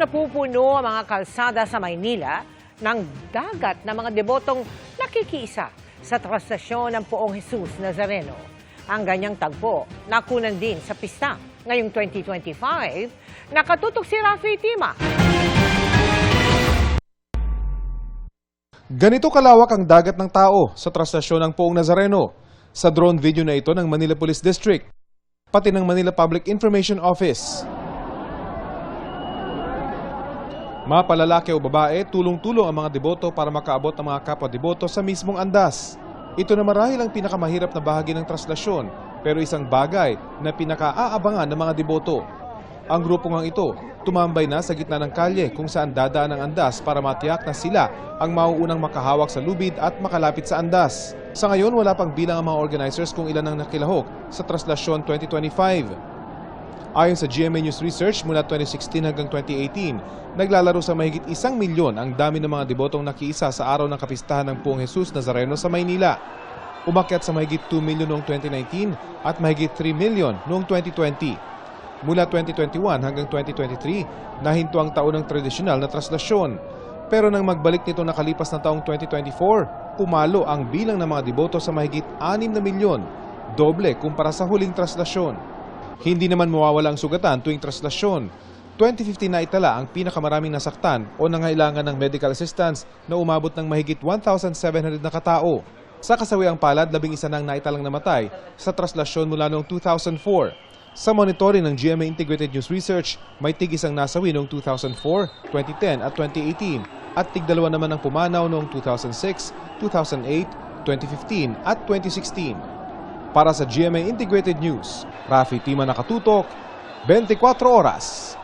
napupuno ang mga kalsada sa Maynila ng dagat na mga debotong nakikiisa sa trastasyon ng Poong Jesus Nazareno. Ang ganyang tagpo, nakunan din sa pista ngayong 2025, nakatutok si Rafi Tima. Ganito kalawak ang dagat ng tao sa trastasyon ng Poong Nazareno sa drone video na ito ng Manila Police District, pati ng Manila Public Information Office. Mga palalaki o babae, tulong-tulong ang mga deboto para makaabot ang mga kapwa-deboto sa mismong andas. Ito na marahil ang pinakamahirap na bahagi ng traslasyon, pero isang bagay na pinakaaabangan ng mga deboto. Ang grupo ngang ito, tumambay na sa gitna ng kalye kung saan dadaan ang andas para matiyak na sila ang mauunang makahawak sa lubid at makalapit sa andas. Sa ngayon, wala pang bilang ang mga organizers kung ilan ang nakilahok sa Traslasyon 2025. Ayon sa GMA News Research, mula 2016 hanggang 2018, naglalaro sa mahigit isang milyon ang dami ng mga debotong nakiisa sa araw ng kapistahan ng Puong Jesus Nazareno sa Maynila. Umakyat sa mahigit 2 milyon noong 2019 at mahigit 3 milyon noong 2020. Mula 2021 hanggang 2023, nahinto ang taon ng tradisyonal na traslasyon. Pero nang magbalik nito nakalipas na taong 2024, pumalo ang bilang ng mga deboto sa mahigit 6 na milyon, doble kumpara sa huling traslasyon. Hindi naman mawawala ang sugatan tuwing traslasyon. 2015 na itala ang pinakamaraming nasaktan o nangailangan ng medical assistance na umabot ng mahigit 1,700 na katao. Sa kasawiang palad, labing isa nang naitalang namatay sa traslasyon mula noong 2004. Sa monitoring ng GMA Integrated News Research, may tig isang nasawi noong 2004, 2010 at 2018 at tigdalawa naman ang pumanaw noong 2006, 2008, 2015 at 2016. Para sa GMA Integrated News, Rafi Tima Nakatutok, 24 Oras.